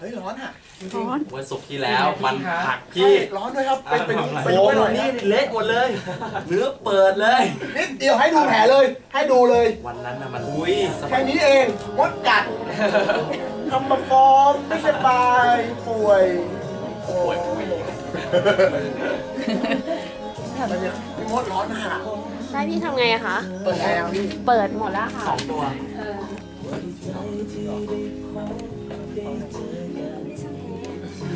เฮ้ยร้อนอะจริงร้อนวันศุกร์ที่แล้วมันหักๆพี่ ร้อนด้วยครับไปไปดูไปโอ้ดูโหให้หน่อยนี่เละหมดเลย เนื้อเปิดเลย นิดเดียวให้ดูแผลเลย ให้ดูเลย วันนั้นนะมันอุ้ยสแค่นี้เองมดกัดทำมาฟอร์มไม่สบายป่วยป่วยป่วยมันจะพี่มดร้อนหาได้พี่ทำไงอะคะ เปิดแอร์ยังพี่เปิดหมดแล้วค่ะ สองตัว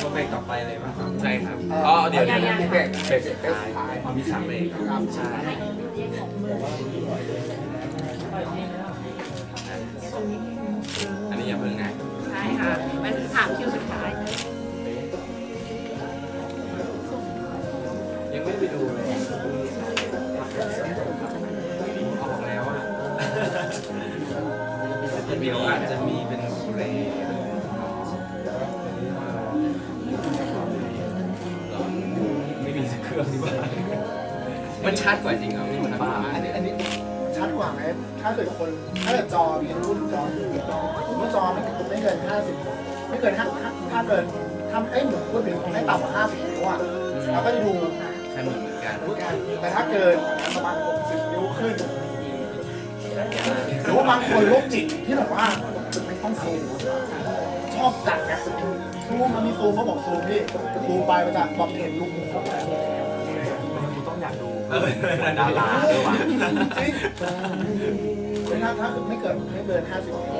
เข้าไปกลับไปเลยป่ะครับใช่ครับอ๋อเดี๋ยวเดี๋ยวเดี๋ยวเบรกเบรกสุดท้ายพอมีสามเบรกครับใช่อันนี้อย่าเพิ่งนะใช่ค่ะมันถามคิวสุดท้าย ยังไม่ไปดูเลยออกแล้วอะเดี๋ยวอาจจะมีเป็นเร มันชัดกว่าจริงเหรอนี่มันบ้าอันนี้อันนี้ชัดกว่าไหมถ้าเกิดคน ถ้าเกิดจอมีรุ่นจอที่จอเมื่อจอมันไม่เกิน50ไม่เกิน5ถ้าเกินถ้าไอ้หมูพูดถึงไม่ต่ำกว่า50นิ้วอะเราก็จะดูใช่เหมือนกันเหมือนกันแต่ถ้าเกินประมาณ60นิ้วขึ้นหรือว่าบางคนโรคจิตที่แบบว่าไม่ต้องซูมชอบจัดไงซูมมันมีซูมเขาบอกซูมพี่ซูมไปมันจะบอกเห็นลูกมุมของมันกู เออดาราด้วยว่ะจริงถ้าถ้าไม่เกินไม่เกิน50นิ้วใ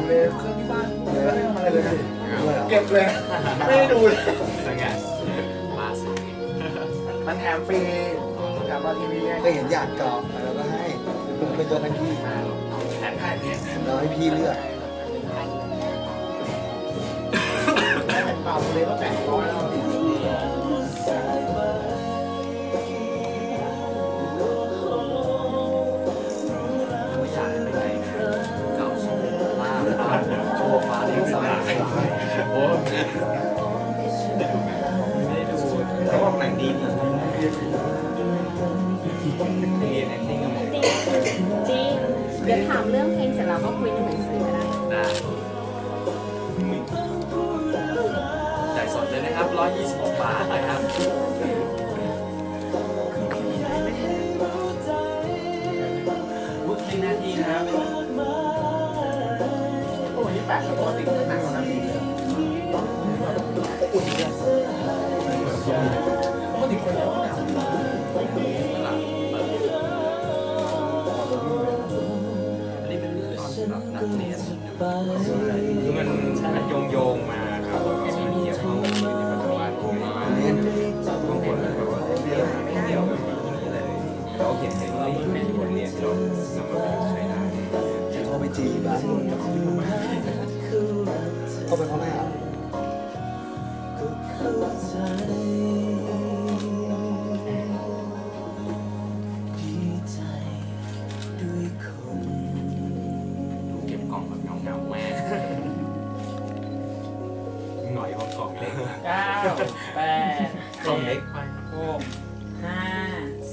งเลยเครื่องที่บ้านไม่ได้ทำอะไรเลยนะเก็บเลยไม่ได้ดูเลยเป็นไงมาสิมันแถมฟรีแถมมาทีวีไงก็เห็นอยากเกาะเราก็ให้เป็นตัวกันพี่แทนให้เนี่ยเราให้พี่เลือกแผ่นเปล่าเลยก็แปดร้อยแล้ว สดเลยนะครับ 126 บาทนะครับบุ๊กในนาทีนะครับ โอ้ยแปดแล้วปกติหนักกว่านั้นอีกอุ่นเลย จีบ้านเขาเป็นพ่อแม่เหรอเก็บกล่องแบบเงาเงาๆแม่หน่อยเพราะกล่องเล็กเก้าแปดกล่องเล็กไปหกห้า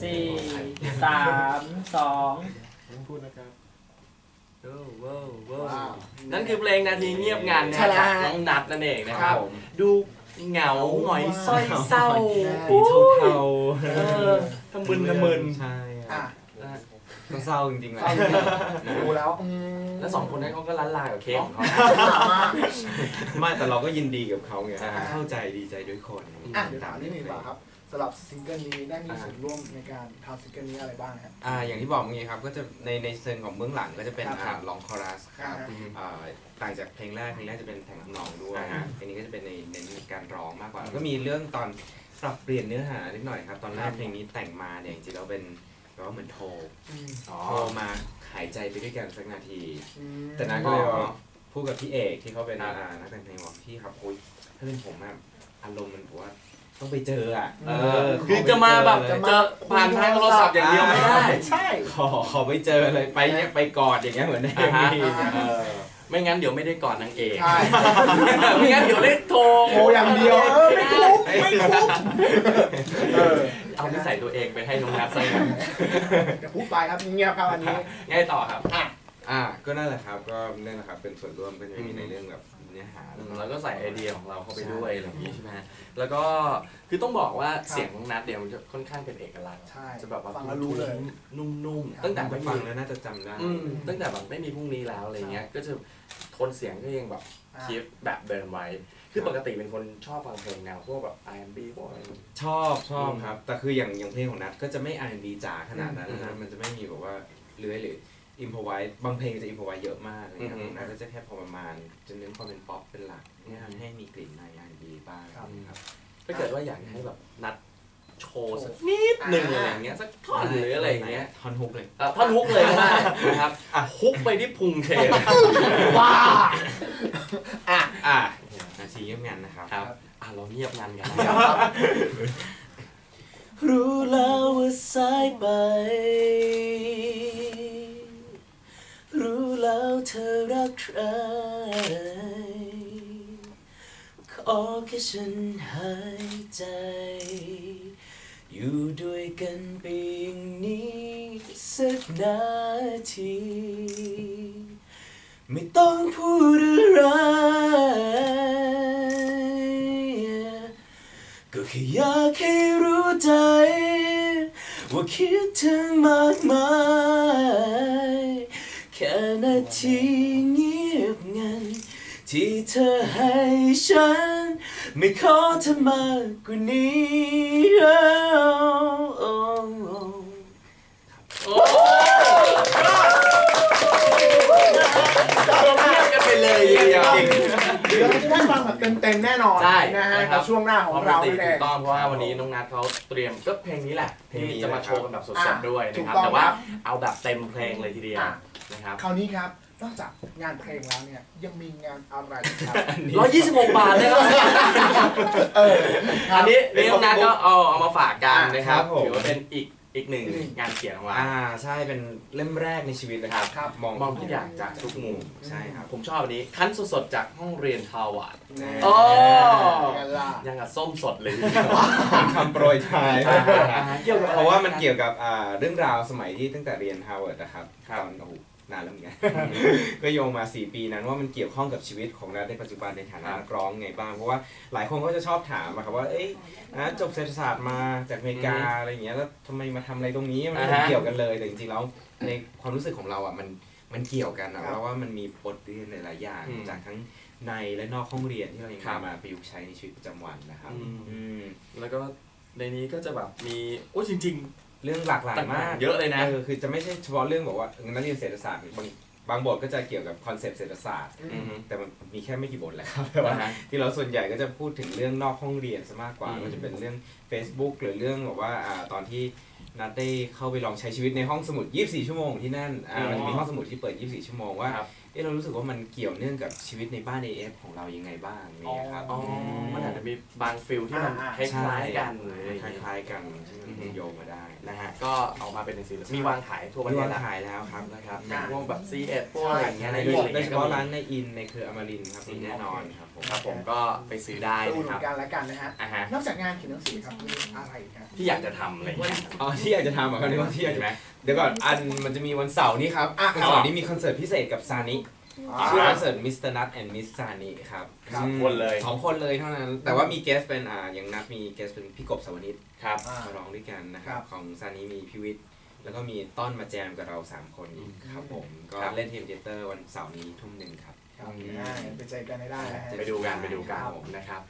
สี่สามสอง พูดนะครับ เว้าวว้าวว้าว นั่นคือเพลงนาทีเงียบงันนะครับน้องนัดนั่นเองนะครับดูเหงาหงอยสร้อยเศร้าสีเทาเออทำมึนทำมึน ใช่อะ ก็เศร้าจริงๆแหละเศร้าจริงดูแล้วอืมแล้วสองคนนั้นเขาก็ล้านลากับเค้กของเขามากไม่แต่เราก็ยินดีกับเขาไงเข้าใจดีใจด้วยคนอะเดี๋ยวถามนี่มีกว่าครับสำหรับซิงเกิลนี้ได้มีส่วนร่วมในการทำซิงเกิลนี้อะไรบ้างครับอ่าอย่างที่บอกเมื่อกี้ครับก็จะในในเชิงของเบื้องหลังก็จะเป็นครับอ่าลองคอรัสครับอ่าฮะอ่าต่างจากเพลงแรกเพลงแรกจะเป็นแต่งทำนองด้วยอ่าฮะเพลงนี้ก็จะเป็นในในการร้องมากกว่าแล้วก็มีเรื่องตอนปรับเปลี่ยนเนื้อหานิดหน่อยครับ ตอนแรครักบเพลงนี้แต่งมาเนี่ยจริงๆแล้วเป็น แบบว่าเหมือนโทรอืมอ๋อ โทรมาหายใจไปด้วยกันสักนาทีอืมแต่นั้นก็เลยว่าพูดกับพี่เอกที่เขาเป็นครับ อ่านักแต่งเพลงบอกพี่ครับโอ้ยถ้าเป็นผมอะอารมณ์มันแบบว่าต้องไปเจออะเออคือจะมาแบบขอไปเจอเลยเจอผ่านทางโทรศัพท์อย่างเดียวไม่ได้ ใช่ ขอขอไปเจอเลยไปเนี่ยไปกอดอย่างเงี้ยเหมือนในอ่าฮะมีเออ ไม่งั้นเดี๋ยวไม่ได้ก่อนนางเอกใช่ไม่งั้นเดี๋ยวได้โทรโทรอย่างเดียว เออไม่คุ้มไม่คุ้มเออ เอานิสัยตัวเองไปให้น้องนัทซะงั้นเดี๋ยวพูดไปครับเงียบๆครับอันนี้ง่ายต่อครับ อะอ่าก็นั่นแหละครับก็นั่นแหละครับเป็นส่วนร่วมก็จะมีในเรื่องแบบเนื้อหาแล้วก็ใส่ไอเดียของเราเข้าไปด้วยอะไรอย่างนี้ใช่ไหมแล้วก็คือต้องบอกว่าเสียงน้องนัทเดี๋ยวมันจะค่อนข้างเป็นเอกลักษณ์ใช่จะแบบว่าฟังแล้วรู้เลยนุ่มครับๆตั้งแต่ไปไม่ฟัมีงแล้วน่าจะจำได้อืมตั้งแต่แบบไม่มีพรุ่งนี้แล้วอะไรเงี้ยก็จะโทนเสียงก็ยังแบบอะ คีฟแบบเดิมไว้ คือปกติเป็นคนชอบฟังเพลงแนวพวกแบบ R&B พวกอะไรชอบชอบครับ แต่คืออย่างอย่างเพลงของนัทก็จะไม่ R&B จ๋าขนาดนั้นอืนะมมันจะไม่มีแบบว่าเลื้อยหรืออิมพอไว้บางเพลงจะอิมพอไว้เยอะมากอะไรเงี้ยอืมของนัทก็จะแค่พอประมาณ จะเน้นความเป็นป๊อปเป็นหลักเนี่ยให้มีกลิ่นใน R&B บ้างครับครับถ้าเกิดว่าอยากให้แบบนัด โชว์สักนิดหนึ่งอะไรเงี้ยสักท่อนหรืออะไรเงี้ยท่อนฮุกเลยอะท่อนฮุกเลยก็ได้นะครับอะฮุกไปที่พุงเทเลยว้าอะอะนาทีเยี่ยมงานนะครับครับอะเราเงียบงันกันนะรู้แล้วว่าสายไป รู้แล้วเธอรักใคร ขอแค่ฉันหายใจ อยู่ด้วยกันไปอย่างนี้สักนาที ไม่ต้องพูดอะไรก็แค่อยากให้รู้ใจ ว่าคิดถึงมากมาย แค่นาทีเงียบงัน ที่เธอให้ฉัน ไม่ขอเธอมากกว่านี้โอ้โอ้เราเงียบกันไปเลยทีเดียวเดี๋ยวเราจะได้ฟังแบบเต็มๆแน่นอนใช่นะฮะนะคในรับช่วงหน้าของเราปกตินั่นเอถูกต้องเพราะว่าวันนี้น้องนัทเขาเตรียมก็เพลงนี้แหละเพลงนี้ที่จะมาโชว์กันแบบสอะดๆด้วยถูนะกครับ ต้องแต่ว่าครับ เอาแบบเต็มเพลงเลยทีเดียวนะครับ คราวนี้ครับ นอกจากงานเพลงแล้วเนี่ยยังมีงานอะไรอีกครับ ร้อยยี่สิบหกบาทเลยครับเออครัอับนนี้นี่น้องนัทก็เอาเอามาฝากกันนะครับครับผมถือว่าเป็นอีกอีกหนึ่งอืมงานเขียนของเราอ่าใช่เป็นเล่มแรกในชีวิตเลยครับครับมองมองทุกอย่างจากทุกมุมใช่ครับผมชอบอันนี้คั้นสดๆจากห้องเรียนทาวาดแน่โอ้กันล่ะยังกับส้มสดเลยเป็นคำโปรยทายเกี่ยวกับอไเพราะว่ามันเกี่ยวกับอ่าเรื่องราวสมัยที่ตั้งแต่เรียนฮาร์วาร์ดนะครับครับตอนโอ้โห นานแล้วเหมือนกันก็โยงมา 4 ปีนั้นว่ามันเกี่ยวข้องกับชีวิตของนัทในปัจจุบันในฐานะนักร้องไงบ้าง เพราะว่าหลายคนก็จะชอบถามอะครับว่า เอ้ยนะจบเศรษฐศาสตร์มาจากอเมริกาอะไรอย่างเงี้ยแล้วทำไมมาทำอะไรตรงนี้มันไม่อ่าฮะเกี่ยวกันเลยแต่จริงๆแล้วในความรู้สึกของเราอะมันมันเกี่ยวกันอะครับเพราะว่ามันมีบทเรียนหลายๆอย่างอืมจากทั้งในและนอกห้องเรียนที่เรายังครับนำมาประยุกต์ใช้ในชีวิตประจำวันนะครับอืมอืมแล้วก็ในนี้ก็จะแบบมีโอ้จริง เรื่องหลากหลายมากเยอะเลยนะเออคือจะไม่ใช่เฉพาะเรื่องบอกว่านักเรียนเศรษฐศาสตร์บางบางบทก็จะเกี่ยวกับคอนเซปต์เศรษฐศาสตร์ๆอือฮึแต่มันมีแค่ไม่กี่บทแหละครับแต่ว่าอ่าฮะที่เราส่วนใหญ่ก็จะพูดถึงเรื่องนอกห้องเรียนซะมากกว่าอืมก็จะเป็นเรื่อง Facebook หรือเรื่องแบบว่าอ่าตอนที่นัดได้เข้าไปลองใช้ชีวิตในห้องสมุด 24 ชั่วโมงที่นั่นอ่ามันจะมีห้องสมุดที่เปิด 24 ชั่วโมงว่าครับ เอะเรารู้สึกว่ามันเกี่ยวเนื่องกับชีวิตในบ้าน AF ของเรายังไงบ้างเนี่ยครับอ๋อมันอาจจะมีบางฟิลที่มันคใช่ล้ายๆกันเลยคล้ายๆกันที่มันอือฮึโยงมาได้นะฮะก็เอามาเป็นหนังสือมีวางขายทั่วประมีเทศวางแล้วขายแล้วครับนะครับนะพวกแบบ C ีเอ็ดพวกอะไรอย่างเงี้ยในโดอิยนอะไรโดยเงี้เฉยก็พาะมีร้านในอินในเครืออมรินทร์ครับมีแน่นอนครับผมครับผมก็ไปซื้อได้ไปอุดนะหครับนุนกันแล้วกันนะฮะอะฮะนอกจากงานเขียนหนังสือครับมีอะไรอีกครับที่อยากจะทำอะไรเงี้ยอ๋อที่อยากจะทำอะครับนี่ว่าที่อยากใช่จะไหม เดี๋ยวก่อนอันมันจะมีวันเสาร์นี้ครับอะวันเสาร์นี้มีคอนเสิร์ตพิเศษกับซานิอ่าชื่อคอนเสิร์ตมิสเตอร์นัทแอนด์มิสซานิครับสองอืมคนเลยสองคนเลยเท่านั้น แต่ว่ามีเกสเป็นอ่าอย่างนัทมีเกสเป็นพี่กบสวนิตครับอ่ามาร้องด้วยกันนะคครัรับบของซานิมีพิวิทย์แล้วก็มีต้อนมาแจมกับเราสามคนอีกครับผม ก็ครับเล่นทีมเทเตอร์วันเสาร์นี้ทุ่มหนึ่งครับครับได้ไปเจอกันได้นะฮะไปดูกันไปดูกันนะครับ